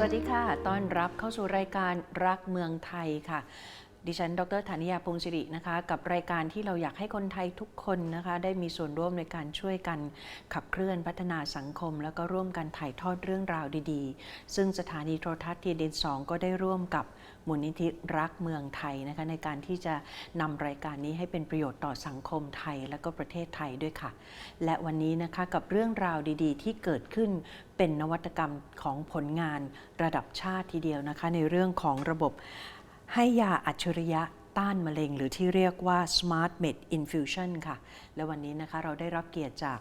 สวัสดีค่ะ ต้อนรับเข้าสู่รายการรักเมืองไทยค่ะ ดิฉัน ดรธานิยาพงศิรินะคะ กับรายการที่เราอยากให้คนไทยทุกคนนะคะ ได้มีส่วนร่วมในการช่วยกันขับเคลื่อนพัฒนาสังคม แล้วก็ร่วมกันถ่ายทอดเรื่องราวดีๆ ซึ่งสถานีโทรทัศน์ทีเดนสองก็ได้ร่วมกับมูลนิธิรักเมืองไทยนะคะในการที่จะนำรายการนี้ให้เป็นประโยชน์ต่อสังคมไทยและก็ประเทศไทยด้วยค่ะ และวันนี้นะคะกับเรื่องราวดีๆ ที่เกิดขึ้นเป็นนวัตกรรมของผลงานระดับชาติทีเดียวนะคะ ในเรื่องของระบบ ให้ยาอัจฉริยะต้านมะเร็ง หรือที่เรียกว่า Smart Med Infusion ค่ะ และวันนี้นะคะเราได้รับเกียรติจาก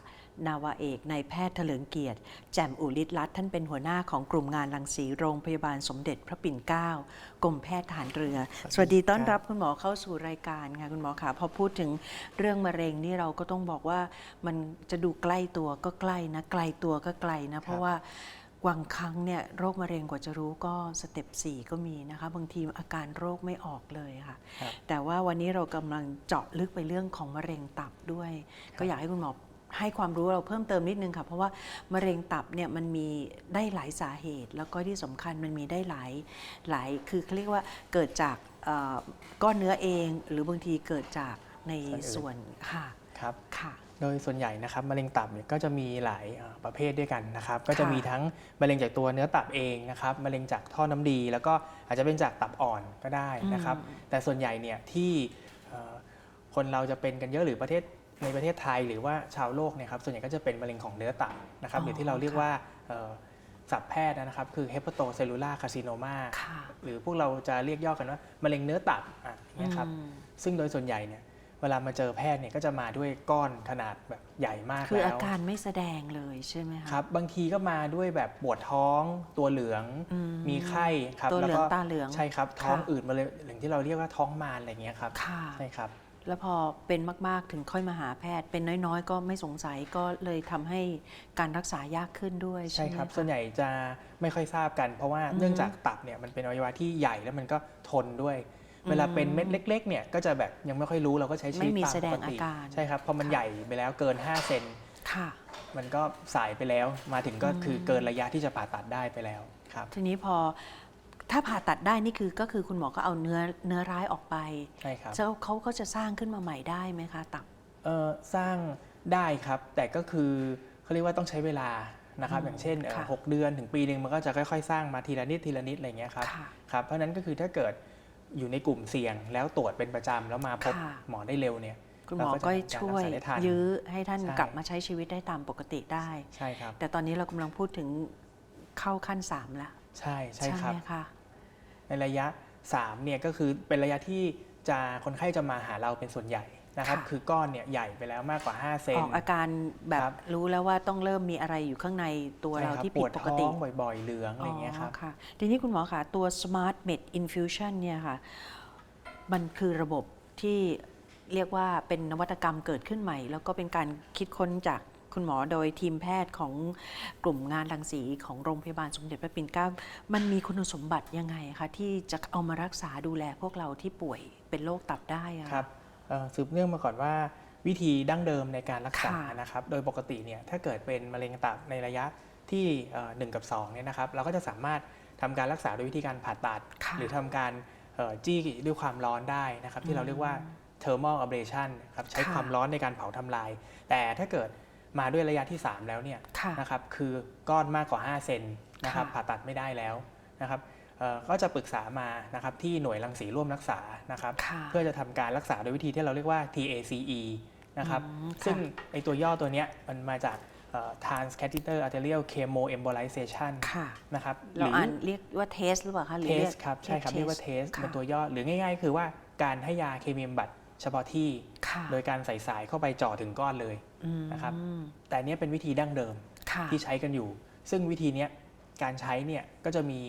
นาวาเอกนายแพทย์เถลิงเกียรติ แจ่มอุลิศรัตน์ท่านเป็นหัวหน้าของกลุ่มงานรังสีโรงพยาบาลสมเด็จพระปิ่นเกล้ากรมแพทย์ฐานเรือ สวัสดีต้อนรับคุณหมอเข้าสู่รายการค่ะคุณหมอค่ะพอพูดถึงเรื่องมะเร็งนี่เราก็ต้องบอกว่ามันจะดูใกล้ตัวก็ใกล้นะไกลตัวก็ไกลนะเพราะว่า บางครั้งเนี่ยโรคมะเร็งกว่าจะรู้ก็สเต็ป4ก็มีนะคะ บางทีอาการโรคไม่ออกเลยค่ะ ครับ แต่ว่าวันนี้เรากำลังเจาะลึกไปเรื่องของมะเร็งตับด้วย ก็อยากให้คุณหมอให้ความรู้เราเพิ่มเติมนิดนึงค่ะ เพราะว่ามะเร็งตับเนี่ยมันมีได้หลายสาเหตุ แล้วก็ที่สำคัญมันมีได้หลายหลายคือเขาเรียกว่าเกิดจากเอ่อก้อนเนื้อเอง หรือบางทีเกิดจากในส่วนอื่นส่วนค่ะครับ ค่ะ โดยส่วนใหญ่นะครับมะเร็งตับเนี่ยก็จะมีหลายเอ่อประเภทด้วยกันนะครับก็จะมีทั้งมะเร็งจากตัวเนื้อตับเองนะครับมะเร็งจากท่อน้ำดี แล้วก็อาจจะเป็นจากตับอ่อนก็ได้นะครับอืมแต่ส่วนใหญ่เนี่ยที่เอ่อคนเราจะเป็นกันเยอะหรือประเทศในประเทศไทยหรือว่าชาวโลกเนี่ยครับส่วนใหญ่ก็จะเป็นมะเร็งของเนื้อตับนะครับอ๋อหรือที่เราเรียกค่ะว่าเอ่อศัพท์แพทย์นะครับคือ hepatocellular carcinoma ค่ะหรือพวกเราจะเรียกย่อกันว่ามะเร็งเนื้อตับอะนะครับอืมซึ่งโดยส่วนใหญ่เนี่ย เวลามาเจอแพทย์เนี่ยก็จะมาด้วยก้อนขนาดแบบใหญ่มากคือแล้อาวการไม่แสดงเลยใช่ไหมคะครับ บางทีก็มาด้วยแบบปวดท้องตัวเหลือง อืมมีไข้ครับตัวเหลืองแก็ตาเหลือง ใช่ครับ ท้องค่ะ อืดมาเลยหรือที่เราเรียกว่าท้องมารอะไรเงี้ยครับค่ะ ใช่ครับ แล้วพอเป็นมาก ๆ ถึงค่อยมาหาแพทย์ เป็นน้อยๆ ก็ไม่สงสัยก็เลยทำให้การรักษายากขึ้นด้วยใช่ใช่ไหม ครับะส่วนใหญ่จะไม่ค่อยทราบกัน เพราะว่าอืมเนื่องจากตับเนี่ยมันเป็นอวัยวะที่ใหญ่แล้วมันก็ทนด้วยอืม เวลาเป็นเม็ดเล็กๆเนี่ยก็จะแบบยังไม่ค่อยรู้เราก็ใช้ชีวิตไม่มีตามแสดปงกติอาการใช่ครับพอมันค่ะใหญ่ไปแล้วเกิน 5 เซนค่ะมันก็สายไปแล้วมาถึงก็อืมคือเกินระยะที่จะผ่าตัดได้ไปแล้วครับ ทีนี้พอถ้าผ่าตัดได้นี่คือก็คือคุณหมอก็เอาเนื้อเนื้อร้ายออกไปใช่ครับแล้วเขาก็จะสร้างขึ้นมาใหม่ได้ไหมคะตับเอ่อสร้างได้ครับ แต่ก็คือเขาเรียกว่าต้องใช้เวลานะครับอืมอย่างเช่นเอ่อค่ะหกเดือนถึงปีหนึ่งมันก็จะค่อยๆ สร้างมาทีละนิดทีละนิดอะไรเงี้ยครับค่ะครับเพราะฉะนั้นก็คือถ้าเกิด อยู่ในกลุ่มเสี่ยง แล้วตรวจเป็นประจำแล้วมาพบค่ะ หมอได้เร็วเนี่ย คุณหมอเราก็ก็จะช่วยการรักษาได้ทันยื้อให้ท่านใช่ กลับมาใช้ชีวิตได้ตามปกติได้ ใช่ครับ แต่ตอนนี้เรากำลังพูดถึงเข้าขั้นสามแล้วใช่ใช่ครับ ไหมคะ ในระยะ3เนี่ยก็คือเป็นระยะที่จะคนไข้จะมาหาเราเป็นส่วนใหญ่ นะครับค่ะคือก้อนเนี่ยใหญ่ไปแล้วมากกว่า 5 เซนออกอาการแบบครับ รู้แล้วว่าต้องเริ่มมีอะไรอยู่ข้างในตัวเราใช่คบที่ปผิดวดปกท้ติองบ่อย ๆ เหลืองอะไรเงี้ยครับ ค่ะ ทีนี้คุณหมอคะตัว Smart Med Infusion เนี่ยค่ะ มันคือระบบที่เรียกว่าเป็นนวัตกรรมเกิดขึ้นใหม่ แล้วก็เป็นการคิดค้นจากคุณหมอโดยทีมแพทย์ของกลุ่มงานรังสีของโรงพยาบาลสมเด็จพระปิ่นเกล้า มันมีคุณสมบัติยังไงคะที่จะเอามารักษาดูแลพวกเราที่ป่วยเป็นโรคตับได้อะ ครับเอ่อ สืบเนื่องมาก่อนว่าวิธีดั้งเดิมในการรักษาค่ะนะครับ โดยปกติเนี่ยถ้าเกิดเป็นมะเร็งตับในระยะที่เอ่อ1กับ2เนี่ยนะครับ เราก็จะสามารถทำการรักษาโดยวิธีการผ่าตัดค่ะหรือทำการเอ่อจี้ด้วยความร้อนได้นะครับ ที่เราเรียกว่า thermal ablation ครับใช้ค่ะความร้อนในการเผาทำลาย แต่ถ้าเกิดมาด้วยระยะที่ 3 แล้วเนี่ยค่ะนะครับคือก้อนมากกว่า 5 เซนนะครับค่ะผ่าตัดไม่ได้แล้วนะครับเอ่อ ก็จะปรึกษามานะครับที่หน่วยรังสีร่วมรักษานะครับค่ะเพื่อจะทำการรักษาโดยวิธีที่เราเรียกว่า TACE นะครับอืมค่ะซึ่งไอตัวย่อตัวเนี้ยมันมาจากเอ่อ transcatheter arterial chemoembolization ค่ะนะครับเราอ่านเรียกว่าเทสหรือเปล่าคะหรือเทเรีสยกครับ ใช่ครับ เรียกว่า test เทสค่ะเป็นตัวย่อ หรือง่ายๆ คือว่าการให้ยาเคมีบำบัดเฉพาะที่ค่ะโดยการใส่สายเข้าไปเจ่อถึงก้อนเลยอืมนะครับ แต่อันเนี้ยเป็นวิธีดั้งเดิมค่ะที่ใช้กันอยู่ ซึ่งวิธีเนี้ยการใช้เนี่ยก็จะมี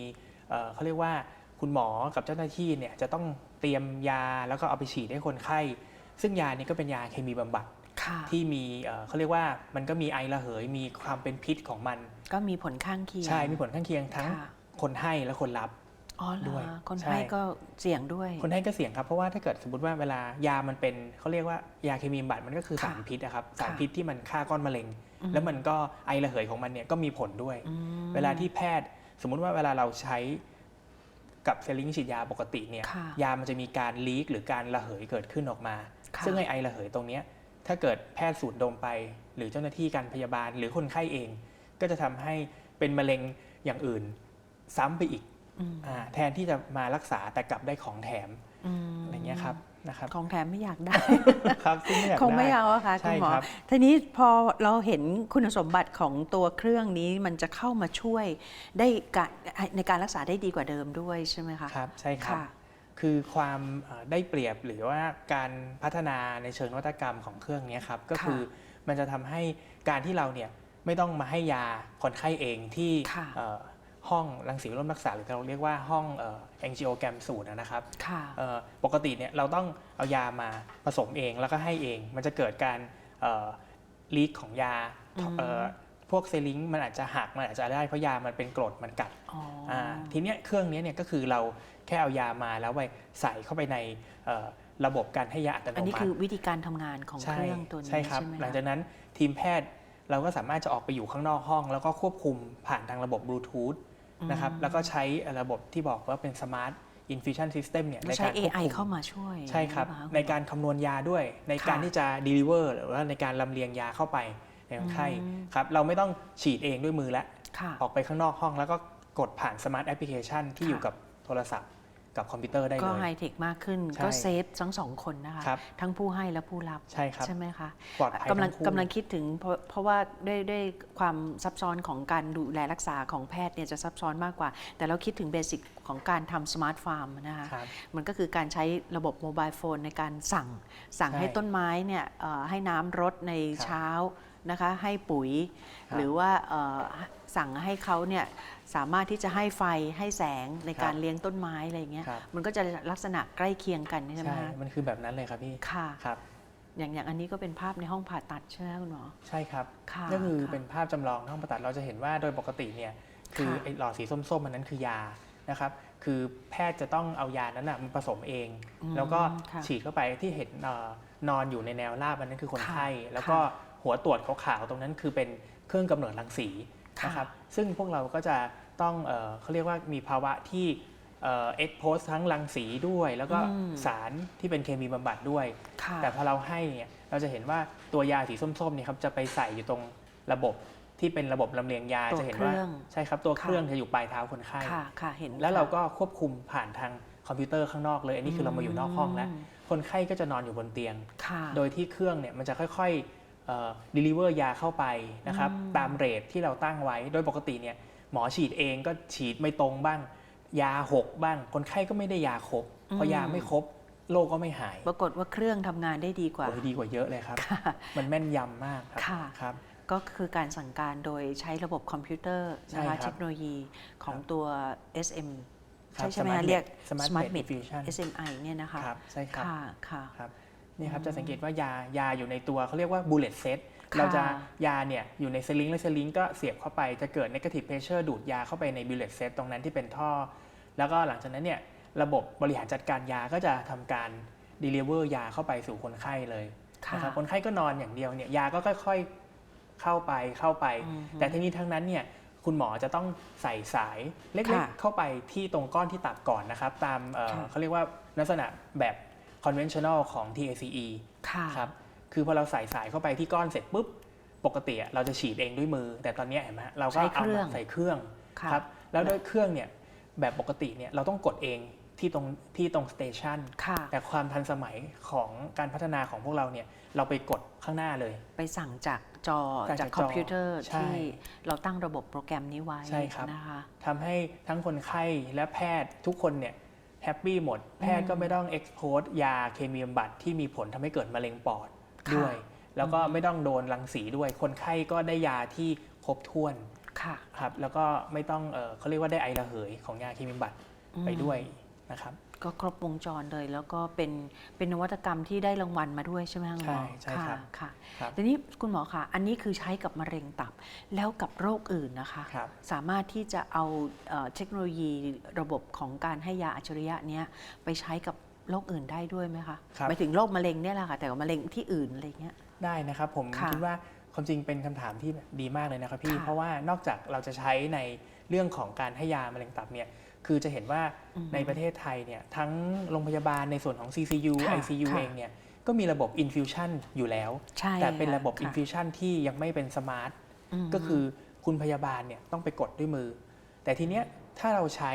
เอ่อเขาเรียกว่าคุณหมอกับเจ้าหน้าที่เนี่ยจะต้องเตรียมยาแล้วก็เอาไปฉีดให้คนไข้ ซึ่งยานี้ก็เป็นยาเคมีบำบัดค่ะที่มีเอ่อเขาเรียกว่ามันก็มีไอระเหยมีความเป็นพิษของมัน ก็มีผลข้างเคียง ใช่มีผลข้างเคียงทั้งค่ะคนให้และคนรับอ๋อเหรด้อวยคนใช่ให้ก็เสี่ยงด้วย คนให้ก็เสี่ยงครับ เพราะว่าถ้าเกิดสมมติว่าเวลายามันเป็นเขาเรียกว่ายาเคมีบำบัดมันก็คือค่ะสารพิษนะครับสารค่ะพิษที่มันฆ่าก้อนมะเร็งอืมแล้วมันก็ไอระเหยของมันเนี่ยก็มีผลด้วยอืมเวลาที่แพทย์ สมมุติว่าเวลาเราใช้กับเซลลิงฉีดยาปกติเนี่ยค่ะยามันจะมีการลีกหรือการระเหยเกิดขึ้นออกมา ค่ะซึ่งไอไอระเหยตรงเนี้ยถ้าเกิดแพทย์สูดดมไป หรือเจ้าหน้าที่การพยาบาลหรือคนไข้เอง ก็จะทำให้เป็นมะเร็งอย่างอื่นซ้ำไปอีกอืม อาแทนที่จะมารักษาแต่กลับได้ของแถมม อะไรเงี้ยครับนะครับ ของแถมไม่อยากได้ ครับซึ่งไม่อยากคงไม่ด้ เอาอะค่ะคุณหมอใช่ครับทีนี้พอเราเห็นคุณสมบัติของตัวเครื่องนี้มันจะเข้ามาช่วยได้กะในการรักษาได้ดีกว่าเดิมด้วยใช่ไหมคะ ครับใช่ครับ ค่ะ คือความเอ่อได้เปรียบหรือว่าการพัฒนาในเชิงนวัตกรรมของเครื่องเนี้ยครับก็ค่ะคือมันจะทำให้การที่เราเนี่ยไม่ต้องมาให้ยาคนไข้เองที่ค่ะ เอ่อ ห้องรังสีร่วมรักษาหรือเราเรียกว่าห้องเอ็นจีโอแกรมสูตรนะครับค่ะเอ่อปกติเนี่ยเราต้องเอายามาผสมเองแล้วก็ให้เอง มันจะเกิดการลีกของยาอืมเอ่อพวกเซลลิงมันอาจจะหักมันอาจจะได้เพราะยามันเป็นกรดมันกัดอ๋ออาทีเนี้ยเครื่องนี้เนี่ยก็คือเราแค่เอายามาแล้วไปใส่เข้าไปในเอ่อระบบการให้ยาอัตโนมัติ อันนี้คือวิธีการทำงานของใช่เครื่องตัวนี้ใช่ครับไหมหลังคะจากนั้นทีมแพทย์เราก็สามารถจะออกไปอยู่ข้างนอกห้อง แล้วก็ควบคุมผ่านทางระบบบลูทูธ นะครับแล้วก็ใช้ระบบที่บอกว่าเป็น Smart Infusion System เนี่ยในแล้วใช้ การควบ AI คุมเข้ามาช่วยใช่ครับหอเปล่ะในการคำนวณยาด้วย ในการค่ะที่จะ deliver หรือว่าในการลำเลียงยาเข้าไปในคนไข้อืม ครับเราไม่ต้องฉีดเองด้วยมือแล้ว ค่ะ ออกไปข้างนอกห้องแล้วก็กดผ่าน Smart Application ที่ค่ะ อยู่กับโทรศัพท์ กับคอมพิวเตอร์ได้ก็เลไฮยเทคมากขึ้น ใช่ก็เซฟทั้งสองคนนะคะครับ ทั้งผู้ให้และผู้รับใช่ครับ ใช่ไหมคะปลอดภัยกำลังทั้งคู่ กำลังคิดถึงเพราะเพราะว่าด้วยด้วยความซับซ้อนของการดูแลรักษาของแพทย์เนี่ยจะซับซ้อนมากกว่า แต่เราคิดถึงเบสิกของการทำสมาร์ทฟาร์มนะคะ ครับ มันก็คือการใช้ระบบโมบายโฟนในการสั่ง สั่งใช่ให้ต้นไม้เนี่ยเอ่อให้น้ำรดในครับเช้านะคะ ให้ปุ๋ย ครับหรือว่าเอ่อ สั่งให้เขาเนี่ยสามารถที่จะให้ไฟให้แสงในการครับเลี้ยงต้นไม้อะไรอย่างเงี้ยครับ มันก็จะลักษณะใกล้เคียงกันใช่ไหมใช่ คะมันคือแบบนั้นเลยครับพี่ ค่ะ ครับ อย่างอย่างอันนี้ก็เป็นภาพในห้องผ่าตัดใช่ไหมคุณหมอ ใช่ครับ ค่ะก็คือค่ะเป็นภาพจำลองห้องผ่าตัด เราจะเห็นว่าโดยปกติเนี่ยคือค่ะไอ้หลอดสีส้มๆมันนั้นคือยานะครับ คือแพทย์จะต้องเอายานั้นนะมาผสมเอง อืมแล้วก็ค่ะฉีดเข้าไปที่เห็นเอ่อนอนอยู่ในแนวราบอันนั้นคือคนค่ะไข้แล้วก็หัวตรวจขาวๆตรงนั้นคือเป็นเครื่องกำเนิดรังสีค่ะ นะครับซึ่งพวกเราก็จะต้องเอ่อเขาเรียกว่ามีภาวะที่เอ็กโพสทั้งรังสีด้วย แล้วก็อืมสารที่เป็นเคมีบำบัดด้วยค่ะแต่พอเราให้เนี่ยเราจะเห็นว่าตัวยาสีส้มๆเนี่ยครับจะไปใส่อยู่ตรงระบบที่เป็นระบบลำเลียงยาตัวจะเห็นว่าเครื่องใช่ครับตัวค่ะเครื่องจะอยู่ปลายเท้าคนไข้ค่ะค่ะเห็นแล้วเราค่ะก็ควบคุมผ่านทางคอมพิวเตอร์ข้างนอกเลย อันนี้คือเรามาอยู่นอกห้องแล้วมคนไข้ก็จะนอนอยู่บนเตียงค่ะโดยที่เครื่องเนี่ยมันจะค่อยๆ เอ่อ deliver ยาเข้าไปนะครับอืมตามเรทที่เราตั้งไว้ โดยปกติเนี่ยหมอฉีดเองก็ฉีดไม่ตรงบ้าง ยาหกบ้าง คนไข้ก็ไม่ได้ยาครบพอยาไม่ครบโรคก็ไม่หาย ปรากฏว่าเครื่องทำงานได้ดีกว่าโอ้ยดีกว่าเยอะเลยครับค่ะมันแม่นยำมากครัค่ะครับ ก็คือการสั่งการโดยใช้ระบบคอมพิวเตอร์นะใช่คะครับเทคโนโลยีของตัว SM ครับใช่ใช่ไหม Smart คะเรียก Smart Smart Med Med Infusion SMI เนี่ยนะคะครับใช่ครับค่ะค่ะครับ นี่ครับอืมจะสังเกตว่ายายาอยู่ในตัวเขาเรียกว่า bullet set ค่ะเราจะยาเนี่ยอยู่ในสลิงและสลิงก็เสียบเข้าไปจะเกิด negative pressure ดูดยาเข้าไปใน bullet set ตรงนั้นที่เป็นท่อ แล้วก็หลังจากนั้นเนี่ยระบบบริหารจัดการยาก็จะทำการ deliver ยาเข้าไปสู่คนไข้เลยค่ะนะครับคนไข้ก็นอนอย่างเดียวเนี่ยยาก็ค่อยๆเข้าไปเข้าไปอืมแต่ทั้งนี้ทั้งนั้นเนี่ยคุณหมอจะต้องใส่สายเล็กค่ะๆเข้าไปที่ตรงก้อนที่ตับก่อนนะครับ ตามเอ่อค่ะเขาเรียกว่าลักษณะแบบ conventional ของ TACE ค่ะ ครับ คือพอเราใส่สายเข้าไปที่ก้อนเสร็จปุ๊บ ปกติอะเราจะฉีดเองด้วยมือ แต่ตอนเนี้ยเห็นไหมฮะเราก็ใช้เอาเครื่องมาใส่เครื่องค่ะครับ แล้วด้วยเครื่องเนี่ยแบบปกติเนี่ยเราต้องกดเองที่ตรงที่ตรงสเตชันค่ะ แต่ความทันสมัยของการพัฒนาของพวกเราเนี่ยเราไปกดข้างหน้าเลย ไปสั่งจากจอสั่งจาจากกคอมพิวเตอร์ใช่ที่เราตั้งระบบโปรแกรมนี้ไว้ใช่ครับ นะคะ ทำให้ทั้งคนไข้และแพทย์ทุกคนเนี่ย แฮปปี้หมด แพทย์ก็ไม่ต้องเอ็กซ์โพสยาเคมีบำบัดที่มีผลทำให้เกิดมะเร็งปอดค่ะด้วย แล้วก็ไม่ต้องโดนรังสีด้วย คนไข้ก็ได้ยาที่ครบถ้วนค่ะครับแล้วก็ไม่ต้องเออเขาเรียกว่าได้ไอระเหยของยาเคมีบำบัดไปด้วยนะครับ ก็ครบวงจรเลย แล้วก็เป็นเป็นนวัตกรรมที่ได้รางวัลมาด้วยใช่ไหมคะคุณหมอใช่ใช่ครับค่ะ ครับทีนี้คุณหมอคะอันนี้คือใช้กับมะเร็งตับแล้วกับโรคอื่นนะคะ ครับ สามารถที่จะเอาเอ่อเทคโนโลยีระบบของการให้ยาอัจฉริยะเนี้ยไปใช้กับโรคอื่นได้ด้วยไหมคะครับ หมายถึงโรคมะเร็งเนี่ยแหละค่ะ แต่ว่ามะเร็งที่อื่นอะไรเงี้ย ได้นะครับผมค่ะคิดว่าความจริงเป็นคำถามที่ดีมากเลยนะครับพี่ ค่ะเพราะว่านอกจากเราจะใช้ในเรื่องของการให้ยามะเร็งตับเนี่ย คือจะเห็นว่าอืมในประเทศไทยเนี่ยทั้งโรงพยาบาลในส่วนของ CCU ค่ะ ICU ค่ะ เองเนี่ยก็มีระบบ infusion อยู่แล้ว ใช่แต่เป็นระบบ ค่ infusion ที่ยังไม่เป็นสมาร์ทมก็คือคุณพยาบาลเนี่ยต้องไปกดด้วยมือ แต่ทีเนี้ยถ้าเราใช้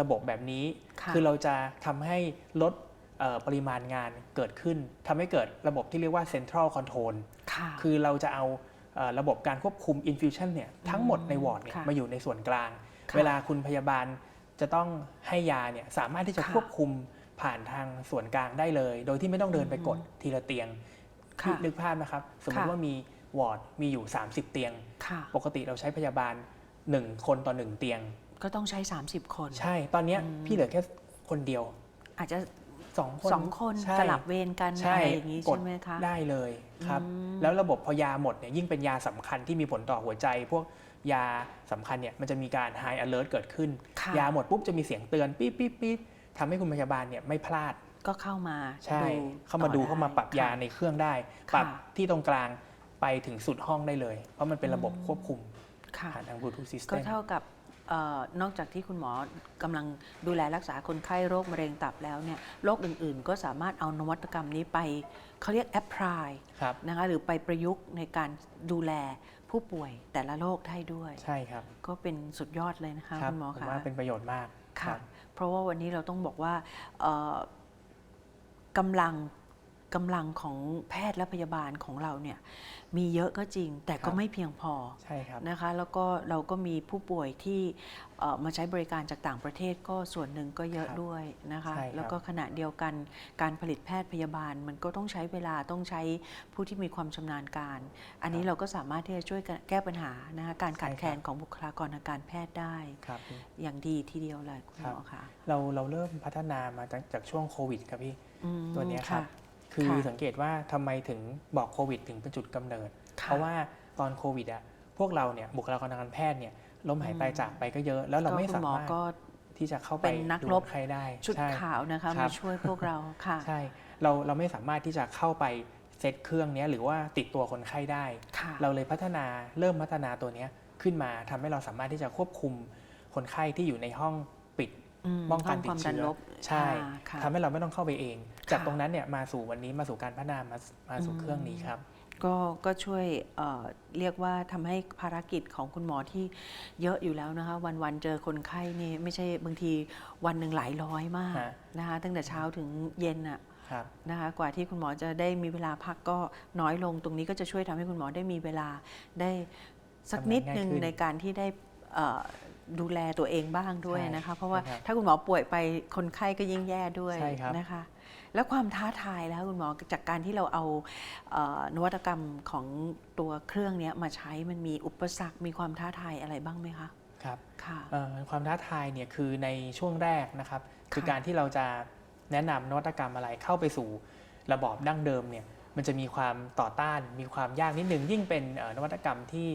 ระบบแบบนี้ค่ะคือเราจะทำให้ลดเอ่อปริมาณงานเกิดขึ้นทำให้เกิดระบบที่เรียกว่า central control ค่ะ คือเราจะเอาเอ่อระบบการควบคุม infusion เนี่ยทั้งหมดในวอร์ดเนี่ยค่ะมาอยู่ในส่วนกลาง ค่ะ เวลาคุณพยาบาล จะต้องให้ยาเนี่ยสามารถที่จะค่ะควบคุมผ่านทางส่วนกลางได้เลย โดยที่ไม่ต้องเดินไปกดทีละเตียงค่ะนึกภาพนะครับ สมมติค่ะว่ามีวอร์ดมีอยู่ 30 เตียงค่ะปกติเราใช้พยาบาล 1 คนต่อ 1 เตียง ก็ต้องใช้ 30 คน ใช่ ตอนเนี้ยอืมพี่เหลือแค่คนเดียว อาจจะ2คนสองคนใช่สลับเวรกันใช่อะไรอย่างนี้กดใช่ไหมคะ ได้เลยครับอืมแล้วระบบพอยาหมดเนี่ยยิ่งเป็นยาสำคัญที่มีผลต่อหัวใจ พวก ยาสำคัญเนี่ยมันจะมีการ high alert เกิดขึ้นค่ะยาหมดปุ๊บจะมีเสียงเตือนปี๊ดปี๊ดปี๊ดทำให้คุณพยาบาลเนี่ยไม่พลาดก็เข้ามาใช่ดูเข้ามาดูต่อเข้ามาปรับได้ยาค่ะในเครื่องได้ค่ะปรับที่ตรงกลางไปถึงสุดห้องได้เลย เพราะมันเป็นระบบอืมควบคุมค่ะผ่านทาง Bluetooth ก็ system เท่ากับเออนอกจากที่คุณหมอกำลังดูแลรักษาคนไข้โรคมะเร็งตับแล้วเนี่ยโรคอื่นๆ ก็สามารถเอานวัตกรรมนี้ไปเขาเรียกแอ p พลายครับนะคะหรือไปประยุกต์ในการดูแล ผู้ป่วยแต่ละโรคได้ด้วย ใช่ครับก็เป็นสุดยอดเลยนะคะครับคุณหมอผมคะว่าเป็นประโยชน์มากค่ะ รับ เพราะว่าวันนี้เราต้องบอกว่าเอ่อกำลัง กำลังของแพทย์และพยาบาลของเราเนี่ยมีเยอะก็จริง แต่ครัก็บไม่เพียงพอใช่ครับนะคะ แล้วก็เราก็มีผู้ป่วยที่เอ่อมาใช้บริการจากต่างประเทศก็ส่วนหนึ่งก็เยอะครับด้วยนะคะใช่ครับแล้วก็ขณะเดียวกันการผลิตแพทย์พยาบาลมันก็ต้องใช้เวลาต้องใช้ผู้ที่มีความชำนาญการ อันนี้เราก็สามารถที่จะช่วยกันแก้ปัญหานะคะการขาดแคลนของบุคลากรทางการแพทย์ได้ครับอย่างดีทีเดียวเลยคุณหมอค่ะเราเราเริ่มพัฒนามาจากจากช่วงโควิดครับพี่อืมตัวเนี้ยครับะ คือค่ะสังเกตว่าทำไมถึงบอกโควิด ถึงเป็นจุดกำเนิดค่ะเพราะว่าตอนโควิดอะพวกเราเนี่ยบุคลากรทางการแพทย์เนี่ยล้มหายตายอืมจากไปก็เยอะ แล้วเราไม่ก็คุสาณหมอมารถก็ที่จะเข้าไปเป็นนักดูรบใครได้ ชุดใช่ขาวนะคะครัมาบช่วยพวกเราค่ะใช่เราเราไม่สามารถที่จะเข้าไปเซตเครื่องเนี้ยหรือว่าติดตัวคนไข้ได้ค่ะเราเลยพัฒนาเริ่มพัฒนาตัวเนี้ยขึ้นมาทำให้เราสามารถที่จะควบคุมคนไข้ที่อยู่ในห้องปิดอืม ป้องกันห้ติคดวามดัเชื้นอลบใช่อ่าค่ะทำให้เราไม่ต้องเข้าไปเอง จากค่ะตรงนั้นเนี่ยมาสู่วันนี้มาสู่การพัฒนามามาสู่อืมเครื่องนี้ครับก็ก็ช่วยเอ่อเรียกว่าทำให้ภารกิจของคุณหมอที่เยอะอยู่แล้วนะคะ วันๆเจอคนไข้นี่ไม่ใช่บางทีวันหนึ่งหลายร้อยมากฮะนะคะตั้งแต่เช้าถึงเย็นอะครับนะคะกว่าที่คุณหมอจะได้มีเวลาพักก็น้อยลงตรงนี้ก็จะช่วยทำให้คุณหมอได้มีเวลาได้สักนิดหนึ่งทำงานง่ายขึ้นในการที่ได้เอ่อ ดูแลตัวเองบ้างด้วยใช่นะคะ เพราะว่าใช่ครับถ้าคุณหมอป่วยไปคนไข้ก็ยิ่งแย่ด้วยใช่ครับนะคะ แล้วความท้าทายแล้วคุณหมอจากการที่เราเอาเอ่อนวัตกรรมของตัวเครื่องเนี้ยมาใช้มันมีอุปสรรคมีความท้าทายอะไรบ้างไหมคะครับค่ะเอ่อความท้าทายเนี่ยคือในช่วงแรกนะครับ คือค่ะการที่เราจะแนะนำนวัตกรรมอะไรเข้าไปสู่ระบอบดั้งเดิมเนี่ยมันจะมีความต่อต้าน มีความยากนิดนึงยิ่งเป็นเอ่อนวัตกรรมที่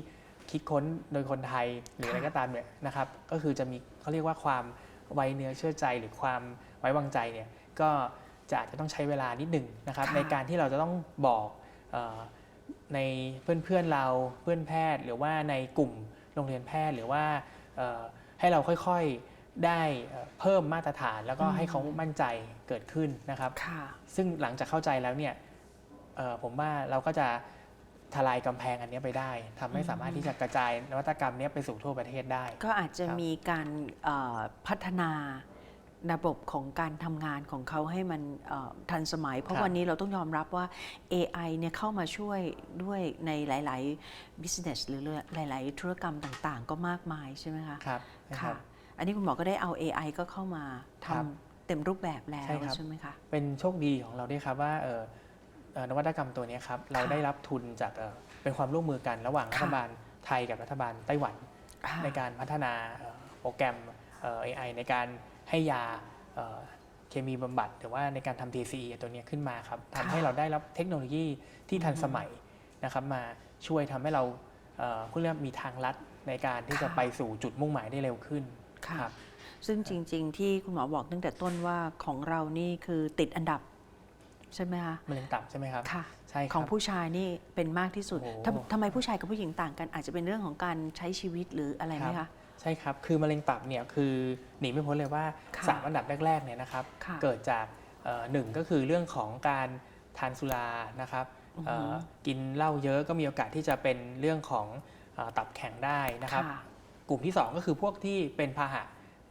คิดค้นโดยคนไทยหรืออะไรก็ตามเนี่ยนะครับ ก็คือจะมีเขาเรียกว่าความไว้เนื้อเชื่อใจหรือความไว้วางใจเนี่ยก็จะอาจจะต้องใช้เวลานิดหนึ่งนะครับค่ะในการที่เราจะต้องบอกเออในเพื่อนๆเราเพื่อนแพทย์ หรือว่าในกลุ่มโรงเรียนแพทย์หรือว่าเอ่อให้เราค่อยๆได้เอ่อเพิ่มมาตรฐาน แล้วก็อืมให้เขามั่นใจเกิดขึ้นนะครับค่ะซึ่งหลังจากเข้าใจแล้วเนี่ยเอ่อผมว่าเราก็จะ ทลายกำแพงอันเนี้ยไปได้ทำให้อืมสามารถที่จะกระจายนวัตกรรมเนี้ยไปสู่ทั่วประเทศได้ ก็อาจจะครับมีการเอ่อพัฒนาระบบของการทำงานของเขาให้มันเอ่อทันสมัย เพราะครับวันนี้เราต้องยอมรับว่า AI เนี่ยเข้ามาช่วยด้วยในหลาย ๆ business หรือหลาย ๆ ธุรกรรมต่าง ๆ ก็มากมายใช่ไหมคะครับนะคค่ะรับอันนี้คุณหมอก็ได้เอา AI ก็เข้ามาทครับำเต็มรูปแบบแล้วใช่ครับใช่ไหมคะ เป็นโชคดีของเราด้วยครับว่าเอ่อเอ่อ นวัตกรรมตัวเนี้ยครับเราได้รับทุนจากเอ่อเป็นความร่วมมือกันระหว่างรัฐค่ะบาลไทยกับรัฐบาลไต้หวันค่ะในการพัฒนาเอ่อโปรแกรมเอ่อ AI ในการให้ยาเอ่อเคมีบำบัดหรือว่าในการทำ TCE ตัวเนี้ยขึ้นมาครับทำให้เราได้รับเทคโนโลยีที่ทันสมัยนะครับมาช่วยทำให้เราเอ่อคุณเรียกว่ามีทางลัดในการที่จะค่ะไปสู่จุดมุ่งหมายได้เร็วขึ้นค่ะครับซึ่งจริง ๆ ที่คุณหมอบอกตั้งแต่ต้นว่าของเรานี่คือติดอันดับ ใช่ไหมคะมะเร็งตับใช่ไหมครับค่ะใช่ครับ ของผู้ชายนี่เป็นมากที่สุดโอ้โหทำทำไมผู้ชายกับผู้หญิงต่างกัน อาจจะเป็นเรื่องของการใช้ชีวิตหรืออะไรไหมครัคะบใช่ครับ คือมะเร็งตับเนี่ยคือหนีไม่พ้นเลยว่า ค่ะสามอันดับแรกๆเนี่ยนะครับ ค่ะเกิดจากเอ่อหนึ่งก็คือเรื่องของการทานสุรานะครับอือฮึเอ่อกินเหล้าเยอะก็มีโอกาสที่จะเป็นเรื่องของเอ่อตับแข็งได้นะครับค่ะกลุ่มที่ 2 ก็คือพวกที่เป็นพาหะ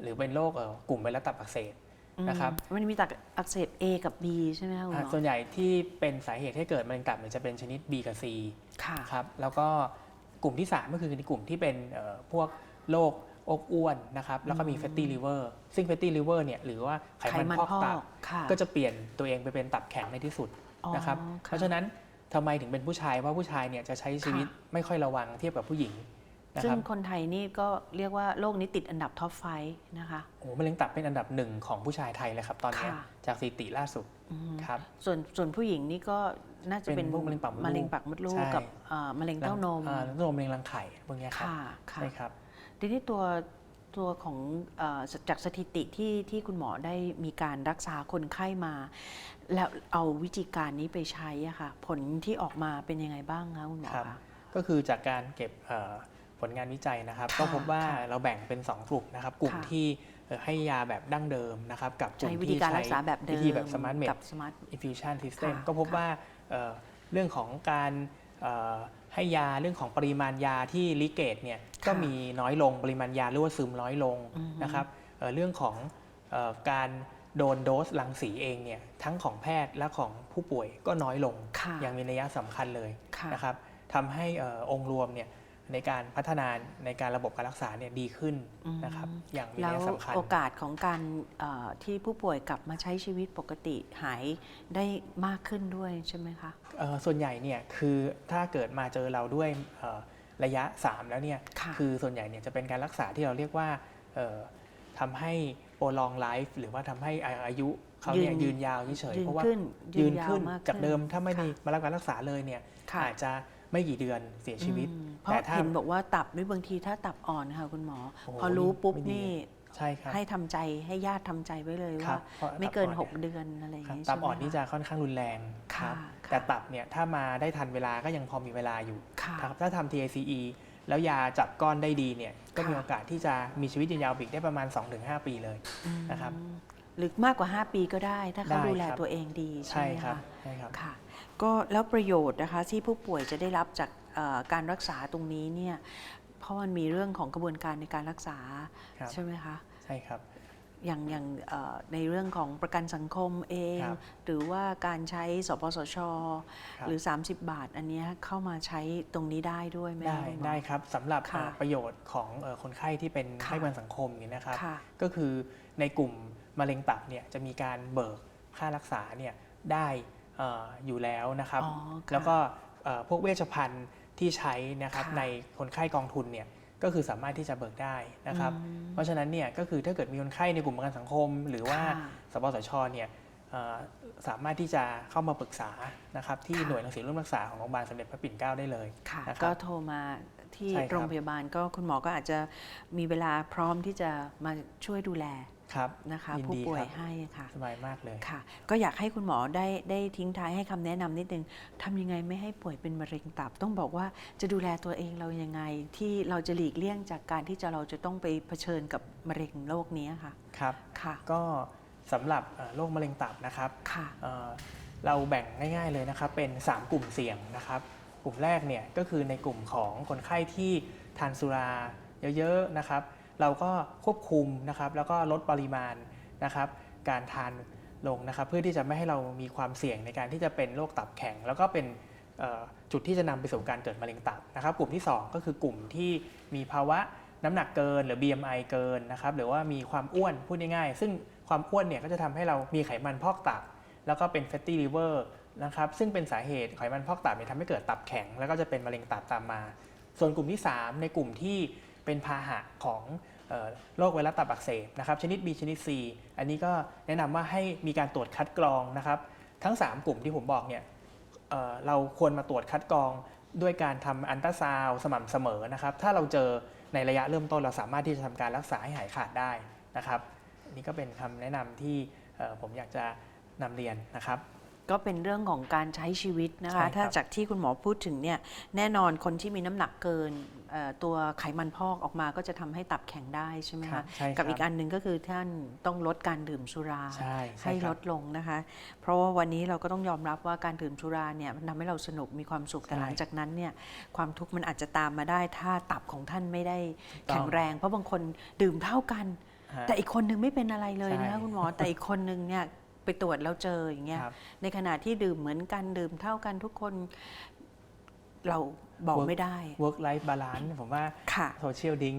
หรือเป็นโรคเอ่อกลุ่มไวรัสตับอักเสบ นะครับอืมมันมีตับอักเสบ A กับ B ใช่ไหมคะคุณหอะมอส่วนใหญ่ที่เป็นสาเหตุให้เกิดมะเร็งตับเนี่ยจะเป็นชนิด B กับ C ค่ะครับแล้วก็กลุ่มที่ 3 ก็คือในกลุ่มที่เป็นเอ่อพวกโรคอกอ้วนนะครับแล้วก็มีอืม fatty liver ซึ่ง fatty liver เนี่ยหรือว่าไขมันพอกตับค่ะก็จะเปลี่ยนตัวเองไปเป็นตับแข็งในที่สุดอ๋อนะครับเพราะฉะนั้นทำไมถึงเป็นผู้ชายเพราะผู้ชายเนี่ยจะใช้ชีวิตไม่ค่อยระวังเทียบกับผู้หญิงนะ ซึ่คงรับคนไทยนี่ก็เรียกว่าโรคนี้ติดอันดับท็อปไฟนะคะโอ้โหมะเร็งตับเป็นอันดับหนึ่งของผู้ชายไทยเลยครับ ตอนเนี้ยค่ะจากสถิติล่าสุดอืมครับส่วนส่วนผู้หญิงนี่ก็น่าจะเป็นเป็นพวกมะเร็งปากมดลูกมะเร็งปากมดลูกใช่กับเอ่อมะเร็งเต้านมอ่าเต้านมมะเร็งรังไข่พวกเนี้ยครับค่ะค่ะใช่ครับทีนี้ตัวตัวของเออจากสถิติที่ที่คุณหมอได้มีการรักษาคนไข้มา แล้วเอาวิธีการนี้ไปใช้อะค่ะ ผลที่ออกมาเป็นยังไงบ้างคะคุณหมอครับคะก็คือจากการเก็บเอ่อ ผลงานวิจัยนะครับค่ะก็พบว่าค่ะเราแบ่งเป็น 2 กลุ่มนะครับ กลุ่มค่ะที่เอ่อให้ยาแบบดั้งเดิมนะครับ กับกลุ่ใช้มวิธีที่การใช้รักษาแบบเดิวิมธีแบบ Smart Med กับ Smart Infusion System ค่ะก็พบค่ะว่าเอ่อเรื่องของการเอ่อให้ยาเรื่องของปริมาณยาที่ลิเกตเนี่ยก็มีน้อยลงปริมาณยาหรือว่าซึมน้อยลงอือฮึนะครับเอ่อเรื่องของเอ่อการโดนโดสรังสีเองเนี่ยทั้งของแพทย์และของผู้ป่วยก็น้อยลงค่ะอย่างมีนัยสำคัญเลยค่ะนะครับทำให้เอ่อองค์รวมเนี่ย ในการพัฒนาในการระบบการรักษาเนี่ยดีขึ้นอืมนะครับอย่างมีแล้นัวยสำคัญโอกาสของการเอ่อที่ผู้ป่วยกลับมาใช้ชีวิตปกติหายได้มากขึ้นด้วยใช่ไหมคะเอ่อส่วนใหญ่เนี่ยคือถ้าเกิดมาเจอเราด้วยเอ่อระยะ 3 แล้วเนี่ยค่ะคือส่วนใหญ่เนี่ยจะเป็นการรักษาที่เราเรียกว่าเอ่อทำให้โปรลองไลฟ์หรือว่าทำให้อายุเขาเนี่ยยืนยืนยาวเฉยๆยืนเพราะว่าขึ้นยืนยาวขึ้นมากจากเดิมถ้าไม่ได้ค่ะมารับการรักษาเลยเนี่ยค่ะอาจจะ ไม่กี่เดือนเสียชีวิตอืมเพราะแต่ถ้า เห็นบอกว่าตับด้วยบางทีถ้าตับอ่อนค่ะคุณหมอ โอ้โหพอรู้ปุ๊บไม่ดี นี่ใช่ครับให้ทำใจให้ญาติทำใจไว้เลยครัว่าบเพราะไม่เกิน ตับอ่อนเนี่ย6เดือนอะไรอย่างครับนี้ตับใช่ไหมอ่อนนี่คจะค่อนข้างรุนแรงคค่ะรับค่ะแต่ตับเนี่ยถ้ามาได้ทันเวลาก็ยังพอมีเวลาอยู่ค่ะ ครับถ้าทำ TACE แล้วยาจับก้อนได้ดีเนี่ยก็มีค่ะ โอกาสที่จะมีชีวิตยืนยาวอีกได้ประมาณ 2-5 ปีเลยอืมนะครับ หรือมากกว่า 5 ปีก็ได้ ถ้าเขาได้ดูแลครับ ตัวเองดีใช่ใช่ไหมครับคะใช่ครับ ค่ะ ก็แล้วประโยชน์นะคะที่ผู้ป่วยจะได้รับจากเอ่อการรักษาตรงนี้เนี่ยเพราะมันมีเรื่องของกระบวนการในการรักษาครับ ใช่ไหมคะใช่ครับ อย่างอย่างเอ่อในเรื่องของประกันสังคมเอง ครับ หรือว่าการใช้สปสช ครับหรือ 30 บาท อันเนี้ยเข้ามาใช้ตรงนี้ได้ด้วยไหมได้คะคุณหมอ ได้ครับสำหรับค่ะเอ่อประโยชน์ของเอ่อคนไข้ที่เป็นค่ะ ไข้ประกันสังคมเนี่ยนะครับ ค่ะ ก็คือในกลุ่ม มะเร็งตับเนี่ยจะมีการเบิกค่ารักษาเนี่ยได้เอ่ออยู่แล้วนะครับอ๋อค่ะแล้วก็เอ่อพวกเวชภัณฑ์ที่ใช้นะครับค่ะในคนไข้กองทุนเนี่ยก็คือสามารถที่จะเบิกได้นะครับอืมเพราะฉะนั้นเนี่ยก็คือถ้าเกิดมีคนไข้ในกลุ่มประกันสังคม หรือว่าค่ะสปสชเนี่ยเอ่อสามารถที่จะเข้ามาปรึกษานะครับที่ค่ะหน่วยหนังสือร่วมรักษาของโรงพยาบาลสมเด็จพระปิ่นเกล้าได้เลยค่ะนะครับก็โทรมาที่ใช่ครับโรงพยาบาลก็คุณหมอก็อาจจะมีเวลาพร้อมที่จะมาช่วยดูแล ครับนะคะยินผู้ดีป่วยครับให้ค่ะสบายมากเลยค่ะ ก็อยากให้คุณหมอได้ได้ทิ้งท้ายให้คำแนะนำนิดนึงทำยังไงไม่ให้ป่วยเป็นมะเร็งตับ ต้องบอกว่าจะดูแลตัวเองเรายังไงที่เราจะหลีกเลี่ยงจากการที่จะเราจะต้องไปเผชิญกับมะเร็งโรคนี้ค่ะครับค่ะ ก็สำหรับเอ่อโรคมะเร็งตับนะครับค่ะเอ่อเราแบ่งง่ายๆเลยนะครับเป็น 3 กลุ่มเสี่ยงนะครับกลุ่มแรกเนี่ยก็คือในกลุ่มของคนไข้ที่ทานสุราเยอะๆนะครับ เราก็ควบคุมนะครับแล้วก็ลดปริมาณนะครับการทานลงนะครับ เพื่อที่จะไม่ให้เรามีความเสี่ยงในการที่จะเป็นโรคตับแข็ง แล้วก็เป็นจุดที่จะนำไปสู่การเกิดมะเร็งตับนะครับ กลุ่มที่ 2 ก็คือกลุ่มที่มีภาวะน้ำหนักเกินหรือ BMI เกินนะครับหรือว่ามีความอ้วนพูดง่ายๆ ซึ่งความอ้วนเนี่ยก็จะทำให้เรามีไขมันพอกตับ แล้วก็เป็น fatty liver นะครับซึ่งเป็นสาเหตุไขมันพอกตับเนี่ยทำให้เกิดตับแข็ง แล้วก็จะเป็นมะเร็งตับตามมา ส่วนกลุ่มที่ 3 ในกลุ่มที่ เป็นพาหะของออโรคไวรัสตับอักเสบนะครับชนิด B ชนิด C อันนี้ก็แนะนำว่าให้มีการตรวจคัดกรองนะครับทั้ง 3 กลุ่มที่ผมบอกเนี่ยเเราควรมาตรวจคัดกรองด้วยการทำอันตราซาวสม่ำเสมอนะครับถ้าเราเจอในระยะเริ่มต้นเราสามารถที่จะทำการรักษาให้หายขาดได้นะครับนนี้ก็เป็นคำแนะนำที่ผมอยากจะนำเรียนนะครับ ก็เป็นเรื่องของการใช้ชีวิตนะใช่ครัคะบถ้าจากที่คุณหมอพูดถึงเนี่ยแน่นอนคนที่มีน้ำหนักเกินเอ่อตัวไขมันพอกออกมาก็จะทำให้ตับแข็งได้ใช่ไหมครัคะบใช่ครับกับอีกอันหนึ่งก็คือท่านต้องลดการดื่มสุราใช่ใช่ให้คลรับดลงนะคะ เพราะว่าวันนี้เราก็ต้องยอมรับว่าการดื่มสุราเนี่ยมันทำให้เราสนุกมีความสุขแต่ใช่หลังจากนั้นเนี่ยความทุกข์มันอาจจะตามมาได้ ถ้าตับของท่านไม่ได้ถูกต้องแข็งแรง เพราะบางคนดื่มเท่ากันฮะแต่อีกคนนึงไม่เป็นอะไรเลยนะคะใช่คุณหมอแต่อีกคนนึงเนี่ย ไปตรวจแล้วเจออย่างเงี้ย ครับ ในขณะที่ดื่มเหมือนกันดื่มเท่ากันทุกคนเราบอก Work ไม่ได้ work life balance ผมว่า ค่ะโซเชียลดิ้ง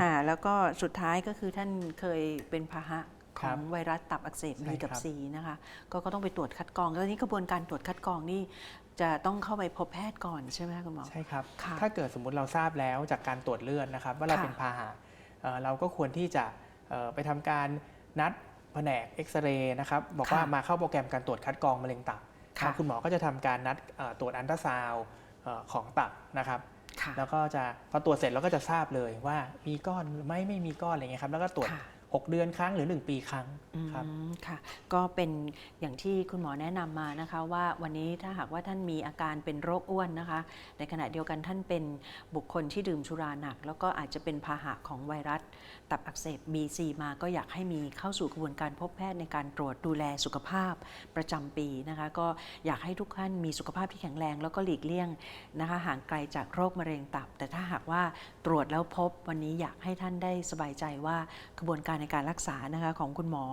ค่ะแล้วก็สุดท้ายก็คือท่านเคยเป็นพาหะขครัอบงไวรัสตับอักเสบ ใช่บีกับ ครับซีนะคะก็ก็ต้องไปตรวจคัดกรอง แล้วนี้กระบวนการตรวจคัดกรองนี่จะต้องเข้าไปพบแพทย์ก่อนใช่ไหมคะคุณหมอ ใช่ครับ ค่ะถ้าเกิดสมมุติเราทราบแล้วจากการตรวจเลือดนะครับ ว่าเราค่ะเป็นพาหะเอ่อเราก็ควรที่จะเอ่อไปทำการนัด แผนกเอ็กซเรย์นะครับบอกว่าค่ะมาเข้าโปรแกรมการตรวจคัดกรองมะเร็งตับค่ะนะคุณหมอก็จะทำการนัดเอ่อตรวจอันตราซาวด์เอ่อของตับนะครับค่ะแล้วก็จะพอตรวจเสร็จเราก็จะทราบเลยว่ามีก้อนหรือไม่ไม่มีก้อนอะไรเงี้ยครับแล้วก็ตรวจค่ะ 6 เดือนครั้งหรือ 1 ปีครั้งครับค่ะ ก็เป็นอย่างที่คุณหมอแนะนำมานะคะว่าวันนี้ถ้าหากว่าท่านมีอาการเป็นโรคอ้วนนะคะ ในขณะเดียวกันท่านเป็นบุคคลที่ดื่มสุราหนัก แล้วก็อาจจะเป็นพาหะของไวรัส ตับอักเสบ BC มาก็อยากให้มีเข้าสู่กระบวนการพบแพทย์ในการตรวจดูแลสุขภาพประจำปีนะคะ ก็อยากให้ทุกท่านมีสุขภาพที่แข็งแรง แล้วก็หลีกเลี่ยงนะคะห่างไกลจากโรคมะเร็งตับ แต่ถ้าหากว่าตรวจแล้วพบวันนี้อยากให้ท่านได้สบายใจว่ากระบวนการในการรักษานะคะของคุณหมอ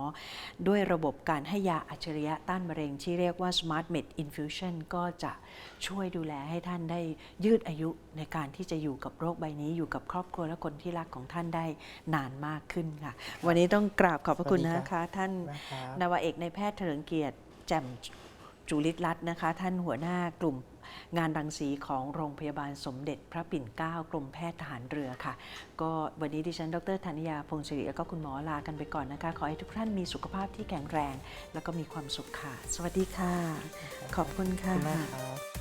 ด้วยระบบการให้ยาอัจฉริยะต้านมะเร็ง ที่เรียกว่า Smart Med Infusion ก็จะช่วยดูแลให้ท่านได้ยืดอายุในการที่จะอยู่กับโรคใบนี้อยู่กับครอบครัวและคนที่รักของท่านได้นานมากขึ้นค่ะ วันนี้ต้องกราบขอบพระคุณสวัสดีนะคะ ท่านนะครับนาวาเอกในายแพทย์เถลิงเกียรติแจ่มจุลิตรัตน์นะคะ ท่านหัวหน้ากลุ่ม งานรังสีของโรงพยาบาลสมเด็จพระปิ่นเกล้ากรมแพทย์ทหารเรือค่ะ ก็วันนี้ดิฉัน ดรธนิยาพงศิริและก็คุณหมอลากันไปก่อนนะคะ ขอให้ทุกท่านมีสุขภาพที่แข็งแรง แล้วก็มีความสุขค่ะ สวัสดีค่ะ ขอบคุณค่ะคุณมากครับ